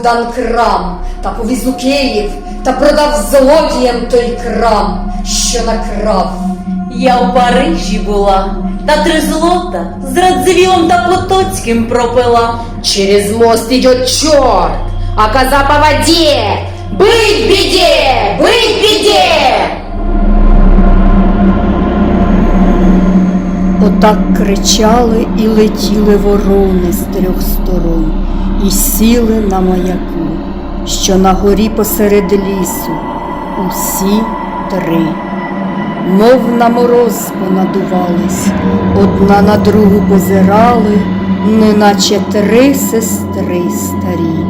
Богдан крам, та повіз у Київ, та продав злодіям той крам, що накрав. Я в Парижі була, та три злота з Радзивілом та Потоцьким пропила. Через мост идет черт, а коза по воде. Быть беде! Быть беде! Отак кричали і летіли ворони з трьох сторон, і сіли на маяку, що на горі посеред лісу, усі три. Мов на мороз понадувались, одна на другу позирали, неначе три сестри старі,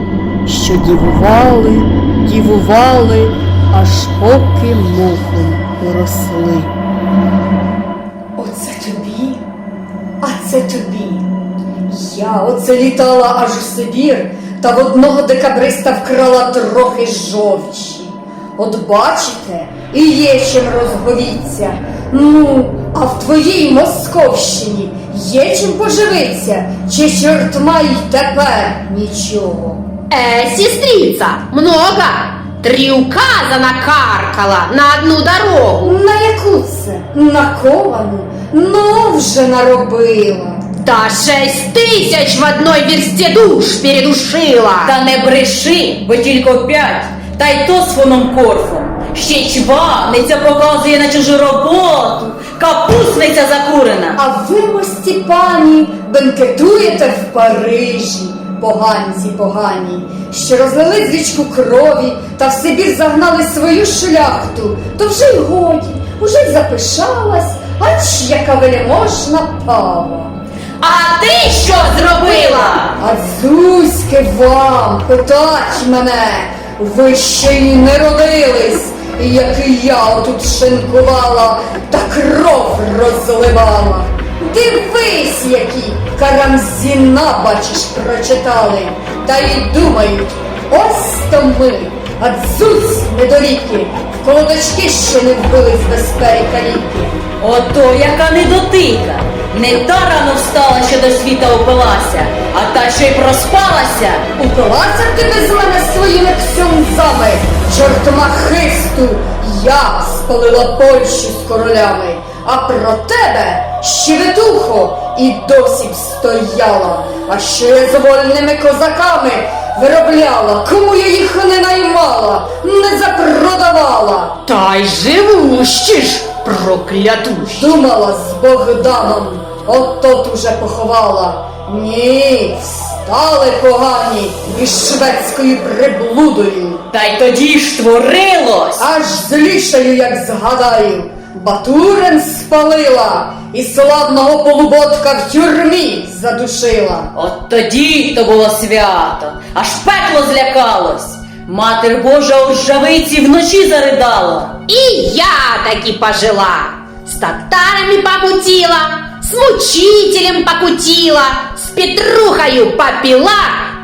що дівували, дівували, аж поки мохом поросли. Оце тобі, а це тобі. Я оце літала аж у Сибір, та в одного декабриста вкрала трохи жовчі. От бачите, і є чим розговіться. Ну, а в твоїй Московщині є чим поживиться, чи чортма й тепер нічого. Э, сестрица, много? Три указа накаркала на одну дорогу. На яку це? На ковану? Ну, вже наробила. Да шесть тысяч в одной версте душ передушила. Та не бреши, бо тільки п'ять, та й то з фоном корфом. Ще чваниця показує на чужу роботу, капусниця закурена. А ви, мості пані, бенкетуєте в Парижі, поганці погані, що розлили з річку крові та в Сибір загнали свою шляхту, то вже й годі, уже й запишалась, ач яка велеможна пава. А ти що зробила? А дзузьки вам, питать мене, ви ще й не родились, як і я отут шинкувала та кров розливала. Дивись, які карамзіна, бачиш, прочитали, та й думають, ось то ми, а дзусь недоріки, в колодочки ще не вбились без перекаліки. Ото яка недотика. Не та рано встала, що до світа опилася, а та, що й проспалася. Упилася ти без мене своїми ксьонзами, чортома хисту, я спалила Польщу з королями, а про тебе щебетухо і досі б стояла, а що я з вольними козаками виробляла, кому я їх не наймала, не запродавала. Та й живущі ж, проклятущі. Думала з Богданом, отот уже поховала. Ні, стали погані із шведською приблудою. Та й тоді ж творилось. Аж злішаю, як згадаю, Батурин спалила і славного полуботка в тюрмі задушила. От тоді то було свято, аж пекло злякалось. Матер Божа у ржавиці вночі заридала. И я таки пожила, с татарами помутила, с мучителем покутила, с Петрухою попила,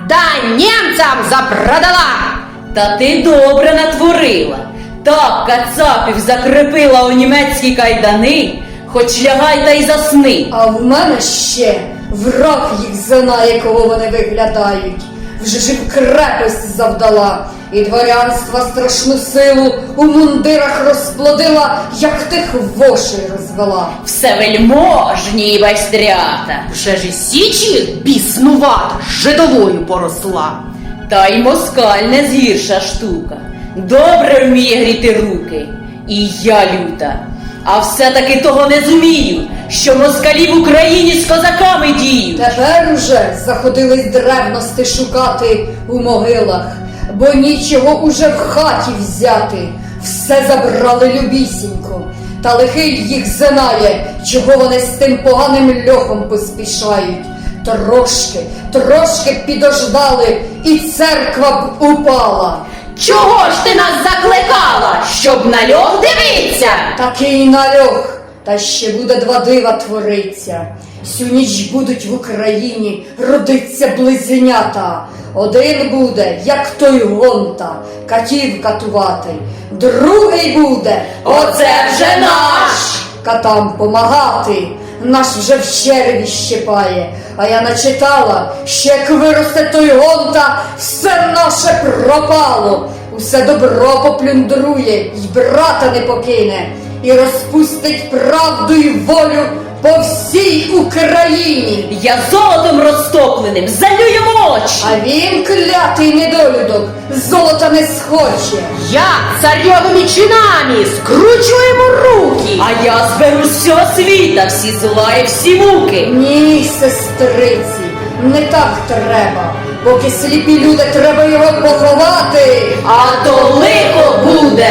да немцам запродала. Та ти добре натворила. Так кацапів закрепила у німецькі кайдани, хоч лягай та й засни. А в мене ще враг їх знає, кого вони виглядають. Вже ж крепость завдала, і дворянства страшну силу у мундирах розплодила, як тих вошей розвела. Все вельможні байстрята. Вже ж і січі біснувата жидовою поросла. Та й москаль не згірша штука. Добре вміє гріти руки. І я люта. А все-таки того не зумію, що москалі в Україні з козаками діють. Тепер уже заходились древності шукати у могилах, бо нічого уже в хаті взяти. Все забрали любісінько, та лихий їх знає, чого вони з тим поганим льохом поспішають. Трошки, трошки підождали, і церква б упала. Чого ж ти нас закликала, щоб на льох дивиться? Такий нальох, та ще буде два дива твориться. Сю ніч будуть в Україні родиться близнята. Один буде, як той гонта, катів катувати, другий буде, Оце вже наш! катам помагати. наш вже в черві щипає. А я начитала, що як виросте той гонта, все наше пропало. Усе добро поплюндрує, й брата не покине, і розпустить правду і волю по всій Україні. Я золотом розтопленим залю йому очі. А він клятий недолюдок, золота не схоче. Я царевими чинами скручу ему руки. А я зберу з всього світа всі зла і всі муки. Ні, сестриці, не так треба. Поки сліпі люди, треба його поховати. А то лихо буде.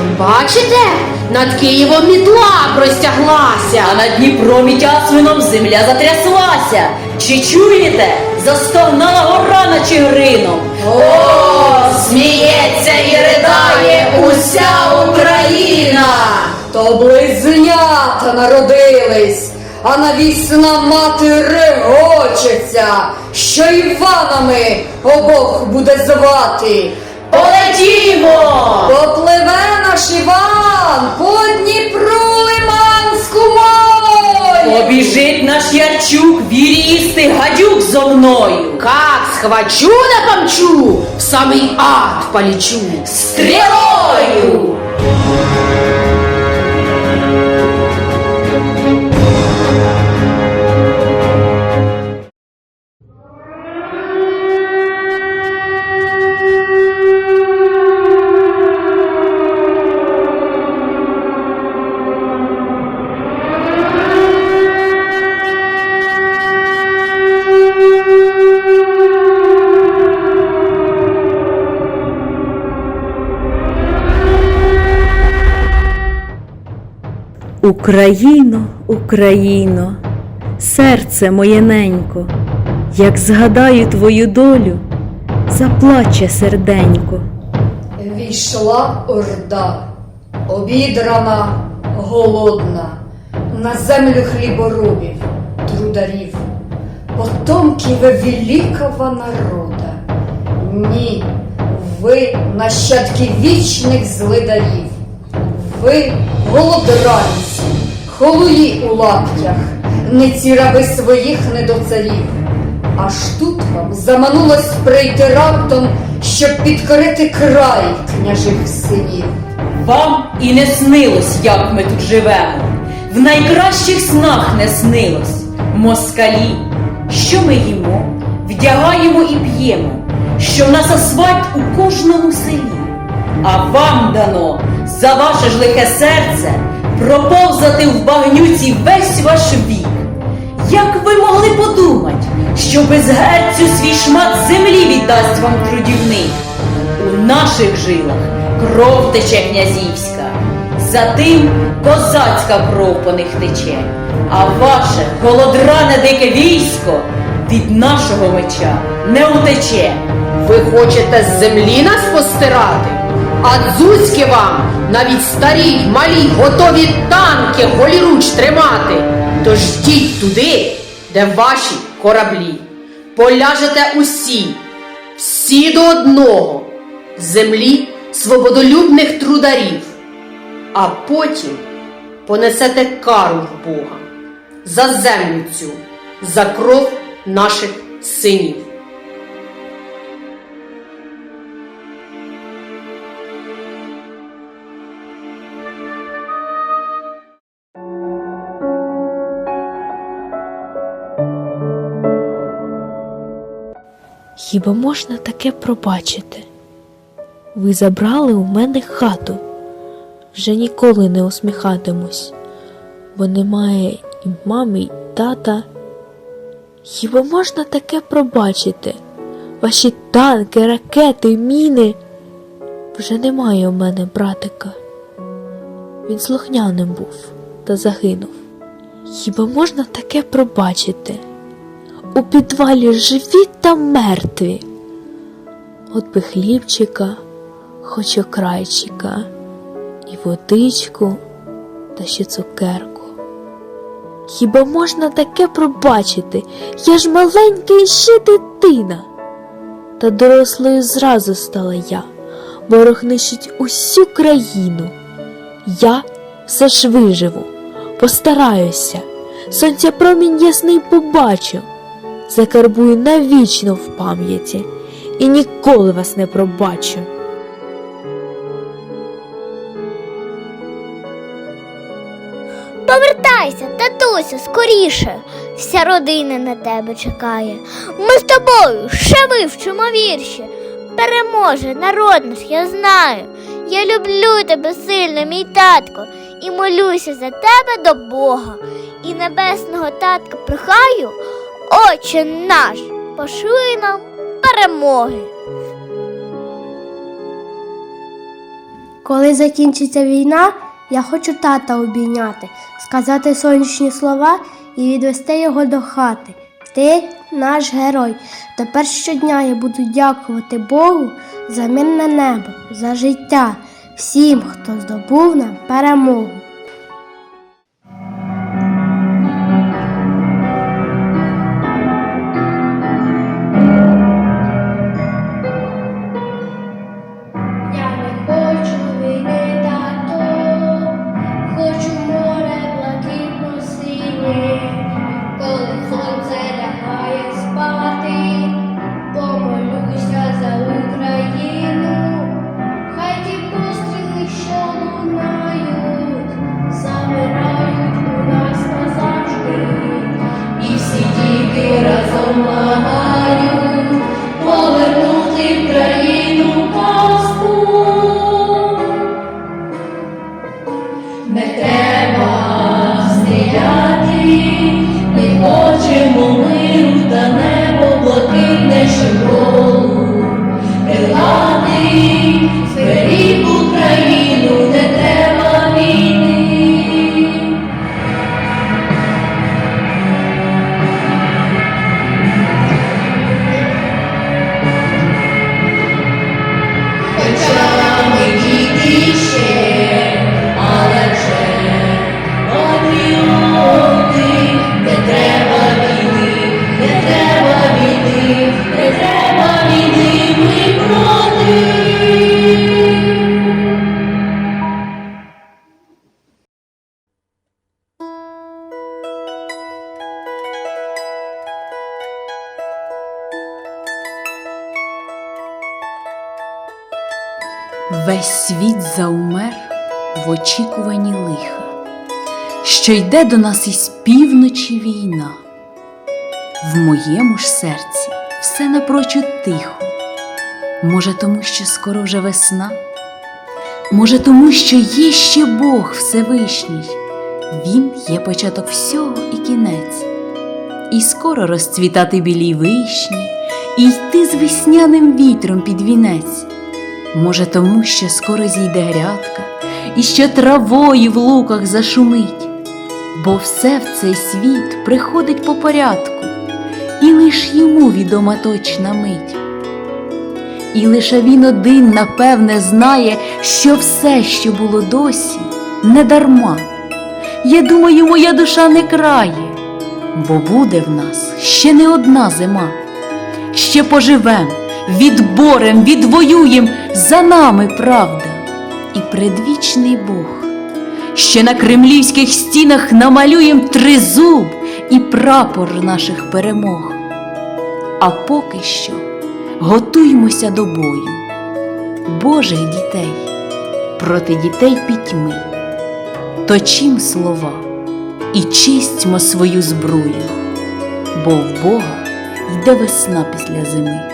Он бачите, над Києвом мітла простяглася. А на Дніпром і Тясмином земля затряслася. Чи чуєте? Застогнала гора на Чигирином. О, сміється і ридає уся Україна. То близнята народились, а навісна мати регочеться, що Іванами обох буде звати. Полетімо! Наш Іван по Дніпру Лиманську морі. Побіжить наш Ярчук, вірісти гадюк зо мною. Как схвачу да помчу, в самый ад полечу. Стрілою! Україно, Україно, серце моє ненько, як згадаю твою долю, заплаче серденько. Війшла орда, обідрана, голодна, на землю хліборобів, трударів, потомків великого народа. Ні, ви нащадки вічних злидарів, ви голодранці, холуї у лаптях, не ці раби своїх недоцарів. Аж тут вам заманулось прийти раптом, щоб підкорити край княжих синів. Вам і не снилось, як ми тут живемо. В найкращих снах не снилось. Москалі, що ми їмо, вдягаємо і п'ємо, що в нас асфальт у кожному селі. А вам дано за ваше ж лихе серце проповзати в багнюці весь ваш вік. Як ви могли подумать, що без герцю свій шмат землі віддасть вам трудівник? У наших жилах кров тече князівська, за тим козацька кров по них тече, а ваше голодране дике військо від нашого меча не утече. Ви хочете з землі нас постирати? А дзузьки вам навіть старі й малі готові танки голіруч тримати. Тож йдіть туди, де ваші кораблі. Поляжете усі, всі до одного, землі свободолюбних трударів, а потім понесете кару в Бога за землю цю, за кров наших синів. Хіба можна таке пробачити? Ви забрали у мене хату. Вже ніколи не усміхатимусь, бо немає і мами, і тата. Хіба можна таке пробачити? Ваші танки, ракети, міни. Вже немає у мене братика. Він слухняним був та загинув. Хіба можна таке пробачити? У підвалі живі та мертві. От би хлібчика, хоч окрайчика, і водичку та ще цукерку. Хіба можна таке пробачити? Я ж маленька і ще дитина. Та дорослою зразу стала я, ворог нищить усю країну. Я все ж виживу, постараюся, сонця промінь ясний побачу, закарбую навічно в пам'яті і ніколи вас не пробачу. Повертайся, татусю, скоріше. Вся родина на тебе чекає. Ми з тобою ще вивчимо вірші. Переможе народ наш, я знаю. Я люблю тебе сильно, мій татко, і молюся за тебе до Бога. І небесного татка прохаю, Отче наш, пошли нам перемоги. Коли закінчиться війна, я хочу тата обійняти, сказати сонячні слова і відвести його до хати. Ти наш герой. Тепер щодня я буду дякувати Богу за мирне небо, за життя, всім, хто здобув нам перемогу. Весь світ заумер в очікуванні лиха, що йде до нас із півночі війна. В моєму ж серці все напрочуд тихо. Може, тому, що скоро вже весна, може, тому, що є ще Бог Всевишній, Він є початок всього і кінець, і скоро розцвітати білій вишні, і йти з весняним вітром під вінець. Може, тому, що скоро зійде грядка, і що травою в луках зашумить, бо все в цей світ приходить по порядку, і лиш йому відома точна мить. І лише він один, напевне, знає, що все, що було досі, не дарма. Я думаю, моя душа не крає, бо буде в нас ще не одна зима ще поживем, відборем, відвоюєм, за нами правда і предвічний Бог. Ще на кремлівських стінах намалюєм тризуб і прапор наших перемог. А поки що готуймося до бою, Божих дітей проти дітей пітьми, точім слова і чистьмо свою зброю, бо в Бога йде весна після зими.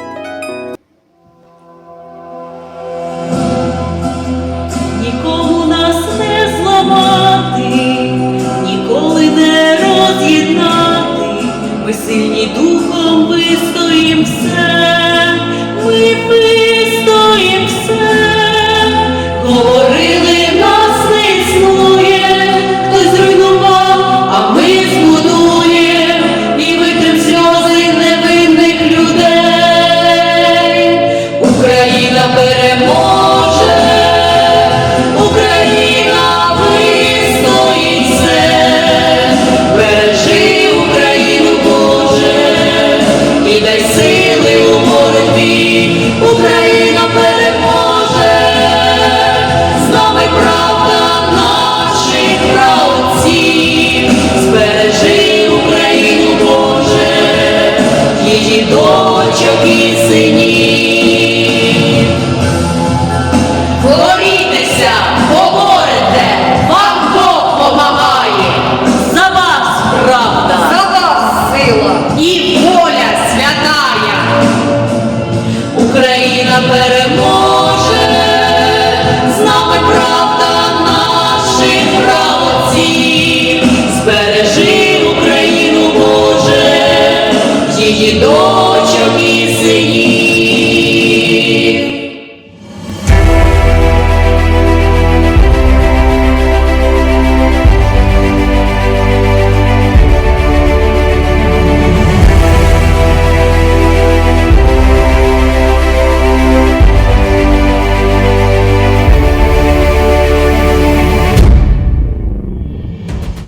І дочок,